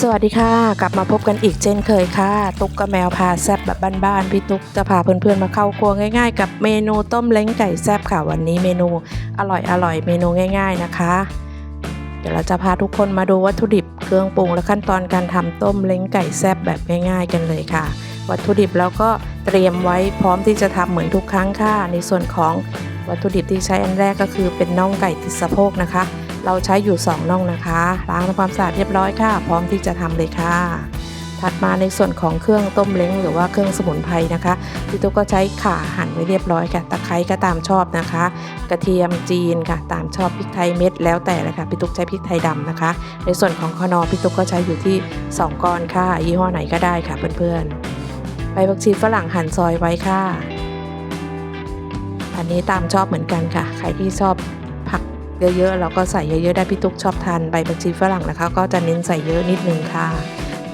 สวัสดีค่ะ กลับมาพบกันอีกเช่นเคยค่ะ ตุ๊กกับแมวพาแซบแบบบ้านๆพี่ตุ๊กจะพาเพื่อนๆมาเข้าครัวง่ายๆ กับเมนูต้มเล้งไก่แซบค่ะวันนี้เมนูอร่อยๆเมนูง่าย ๆนะคะ เดี๋ยวเราจะพาทุกคนมาดูวัตถุดิบเครื่องปรุงและขั้นตอนการทำต้มเล้งไก่แซบแบบง่าย ๆ กันเลยค่ะ วัตถุดิบแล้วก็เตรียมไว้พร้อมที่จะทำเหมือนทุกครั้งค่ะในส่วนของวัตถุดิบที่ใช้อันแรกก็คือเป็นน่องไก่ติดสะโพกนะคะ เราใช้อยู่ 2 น่องนะคะ ล้างทำความสะอาดเรียบร้อยค่ะ พร้อมที่จะทำเลยค่ะ ถัดมาในส่วนของเครื่องต้มเล้งหรือว่าเครื่องสมุนไพรนะคะพี่ตุ๊กก็ใช้ข่าหั่นไว้เรียบร้อยค่ะ ตะไคร้ก็ตามชอบนะคะ กระเทียมจีนค่ะ ตามชอบพริกไทยเม็ดแล้วแต่เลยค่ะพี่ตุ๊กใช้พริกไทยดำนะคะ ในส่วนของขนอพี่ตุ๊กก็ใช้อยู่ที่ 2ก้อนค่ะ ยี่ห้อไหนก็ได้ค่ะเพื่อนๆใบผักชีฝรั่งหั่นซอยไว้ค่ะอันนี้ตามชอบเหมือนกันค่ะ ใครที่ชอบ เยอะๆเราก็ใส่เยอะๆได้พี่ตุ๊กชอบทานใบผักชีฝรั่งนะคะ ก็จะเน้นใส่เยอะนิดนึงค่ะ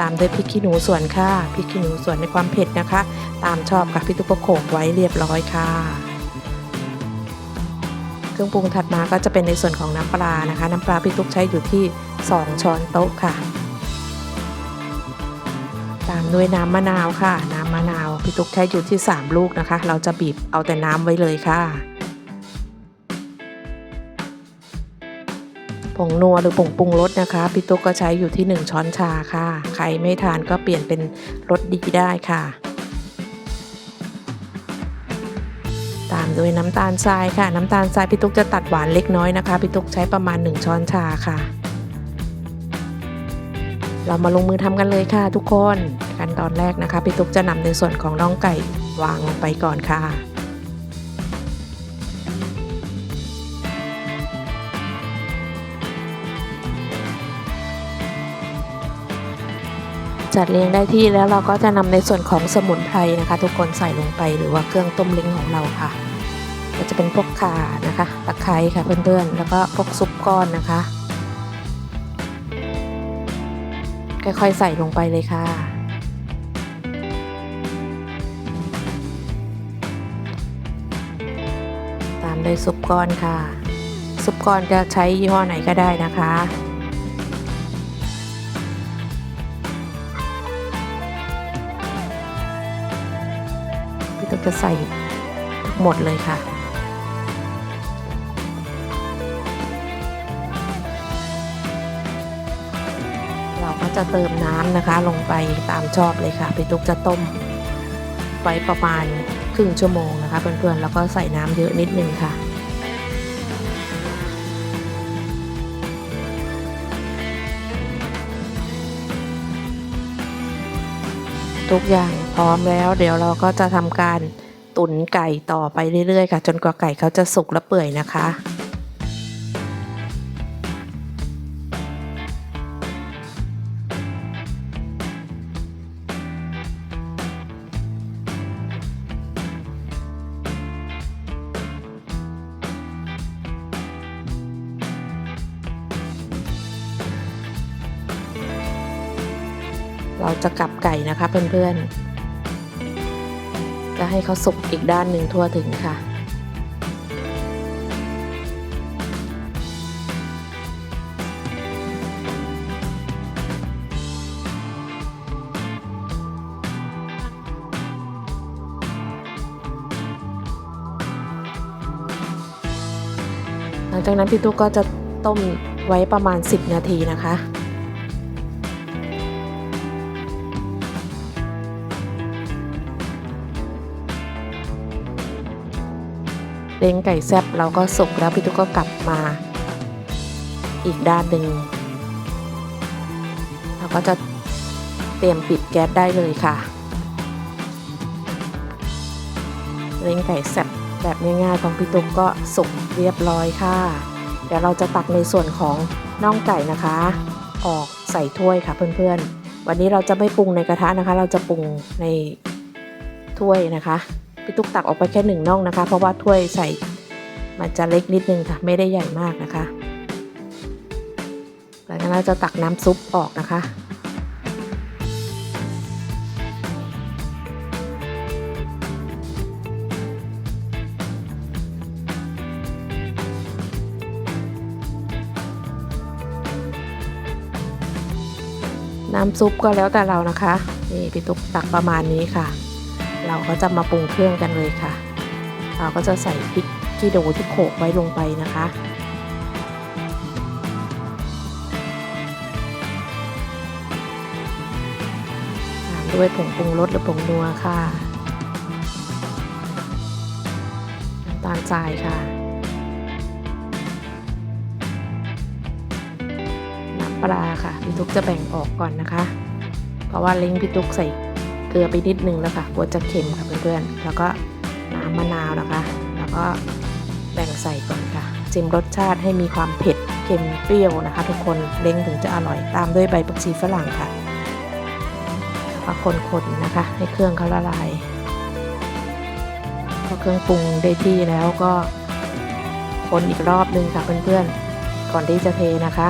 ตามด้วยพริกขี้หนูส่วนค่ะพริกขี้หนูส่วนในความเผ็ดนะคะ ตามชอบค่ะพี่ตุ๊กก็โขลกไว้เรียบร้อยค่ะ เครื่องปรุงถัดมาก็จะเป็นในส่วนของน้ำปลานะคะ น้ำปลาพี่ตุ๊กใช้อยู่ที่ 2 ช้อนโต๊ะค่ะ ตามด้วยน้ำมะนาวค่ะ น้ำมะนาวพี่ตุ๊กใช้อยู่ที่ 3 ลูกนะคะ เราจะบีบเอาแต่น้ำไว้เลยค่ะ งนัวหรือผงปรุงรสนะคะพี่ตุ๊กก็ใช้อยู่ที่ 1 ช้อนชาค่ะ ใครไม่ทานก็เปลี่ยนเป็นรสดีได้ค่ะ ตามด้วยน้ำตาลทรายค่ะ น้ำตาลทรายพี่ตุ๊กจะตัดหวานเล็กน้อยนะคะพี่ตุ๊กใช้ประมาณ 1 ช้อนชาค่ะ เรามาลงมือทำกันเลยค่ะทุกคนขั้นตอนแรกนะคะพี่ตุ๊กจะนำในส่วนของน่องไก่วางลงไปก่อนค่ะ จัดเรียงได้ที่แล้วเราก็จะนำในส่วนของสมุนไพรนะคะ ทุกคนใส่ลงไปหรือว่าเครื่องต้มเล้งของเราค่ะ ก็จะเป็นพวกข่านะคะตะไคร้ค่ะเพื่อนๆแล้วก็พวกซุปก้อนนะคะ ค่อยๆใส่ลงไปเลยค่ะตามด้วยซุปก้อนค่ะ ซุปก้อนจะใช้ยี่ห้อไหนก็ได้นะคะ กจะใส่หมดเลยค่ะ เราก็จะเติมน้ำนะคะลงไปตามชอบเลยค่ะพี่ตุ๊กจะต้มไว้ประมาณครึ่งชั่วโมงนะคะเพื่อนๆแล้วก็ใส่น้ำเยอะนิดนึงค่ะทุกอย่าง พร้อมแล้วเดี๋ยวเราก็จะทำการตุ๋นไก่ต่อไปเรื่อยๆค่ะ จนกว่าไก่เขาจะสุกและเปื่อยนะคะเราจะกลับไก่นะคะเพื่อนๆ จะให้เขาสุกอีกด้านหนึ่งทั่วถึงค่ะ หลังจากนั้นพี่ตุ๊กก็จะต้มไว้ประมาณ 10 นาทีนะคะ เล้งไก่แซบเราก็สุกแล้วพี่ตุ๊กก็กลับมาอีกด้านหนึ่งเราก็จะเตรียมปิดแก๊สได้เลยค่ะ เล้งไก่แซบแบบง่ายๆของพี่ตุ๊กก็สุกเรียบร้อยค่ะ เดี๋ยวเราจะตักในส่วนของน่องไก่นะคะ ออกใส่ถ้วยค่ะเพื่อนๆ วันนี้เราจะไม่ปรุงในกระทะนะคะ เราจะปรุงในถ้วยนะคะ พี่ตุ๊กตักออกไปแค่หนึ่งน่องนะคะ เพราะว่าถ้วยใส่มันจะเล็กนิดนึงค่ะ ไม่ได้ใหญ่มากนะคะหลังจากนั้นเราจะตักน้ำซุปออกนะคะน้ำซุปก็แล้วแต่เรานะคะ นี่พี่ตุ๊กตักประมาณนี้ค่ะ เราก็จะมาปรุงเครื่องกันเลยค่ะ เราก็จะใส่พริกขี้โดที่โขลกไว้ลงไปนะคะ ตามด้วยผงปรุงรสหรือผงนัวค่ะน้ำตาลทรายค่ะ น้ำปลาค่ะพี่ตุ๊กจะแบ่งออกก่อนนะคะ เพราะว่าเล้งพี่ตุ๊กใส่ เกลือไปนิดนึงแล้วค่ะกลัวจะเค็มค่ะเพื่อนๆ แล้วก็น้ำมะนาวนะคะ แล้วก็แบ่งใส่ก่อนค่ะจิมรสชาติให้มีความเผ็ดเค็มเปรี้ยวนะคะ ทุกคนเล้งถึงจะอร่อยตามด้วยใบผักชีฝรั่งค่ะแล้วก็คนๆนะคะ ให้เครื่องเขาละลายพอเครื่องปรุงได้ที่แล้วก็คนอีกรอบนึงค่ะเพื่อนๆก่อนที่จะเทนะคะ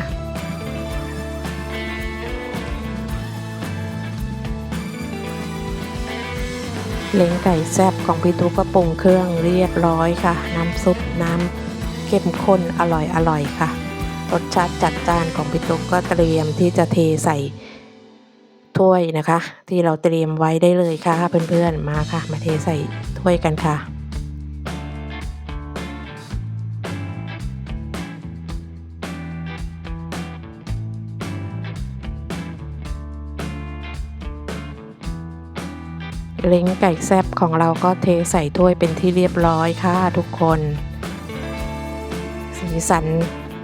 เล้งไก่แซ่บของพี่ตุ๊กก็ปรุงเครื่องเรียบร้อยค่ะ น้ำซุปน้ำเข้มข้นอร่อยอร่อยค่ะ รสชาติจัดจ้านของพี่ตุ๊กก็เตรียมที่จะเทใส่ถ้วยนะคะ ที่เราเตรียมไว้ได้เลยค่ะเพื่อนๆมาค่ะ มาเทใส่ถ้วยกันค่ะ เล้งไก่แซบของเราก็เทใส่ถ้วยเป็นที่เรียบร้อยค่ะทุกคน สีสัน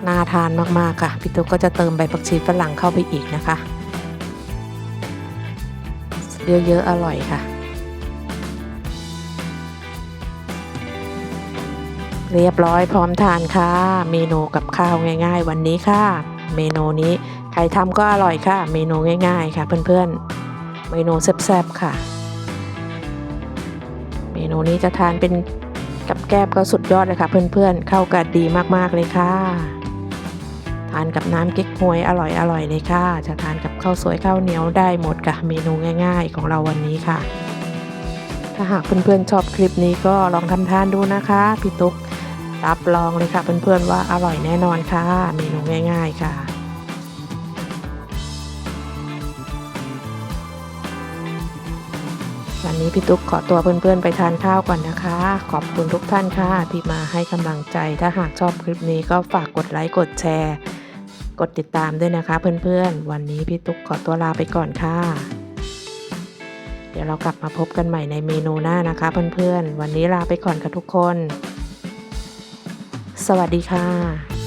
น่าทานมากๆค่ะ พี่ตุ๊กก็จะเติมใบผักชีฝรั่งเข้าไปอีกนะคะ เยอะๆอร่อยค่ะ เรียบร้อยพร้อมทานค่ะ เมนูกับข้าวง่าย ๆ วันนี้ค่ะ เมนูนี้ใครทำก็อร่อยค่ะ เมนูง่าย ๆ ค่ะ เพื่อนๆ เมนูแซ่บๆค่ะ มนูนี้จะทานเป็นกับแก้บก็สุดยอดเลยค่ะเพื่อนๆ เข้ากันดีมากๆเลยค่ะ ทานกับน้ำเก๊กฮวยอร่อยอร่อยเลยค่ะ จะทานกับข้าวสวยข้าวเหนียวได้หมดค่ะ เมนูง่าย ๆ ของเราวันนี้ค่ะ ถ้าหากเพื่อนๆชอบคลิปนี้ก็ลองทำทานดูนะคะพี่ตุ๊กรับรองเลยค่ะเพื่อนๆว่าอร่อยแน่นอนค่ะ เมนูง่าย ๆค่ะ นี้พี่ตุ๊กขอตัวเพื่อนๆไปทานข้าวก่อนนะคะ ขอบคุณทุกท่านค่ะที่มาให้กำลังใจ ถ้าหากชอบคลิปนี้ก็ฝากกดไลค์กดแชร์ กดติดตามด้วยนะคะ เพื่อนๆ วันนี้พี่ตุ๊กขอตัวลาไปก่อนค่ะ เดี๋ยวเรากลับมาพบกันใหม่ในเมนูหน้านะคะ เพื่อนๆ วันนี้ลาไปก่อนค่ะทุกคน สวัสดีค่ะ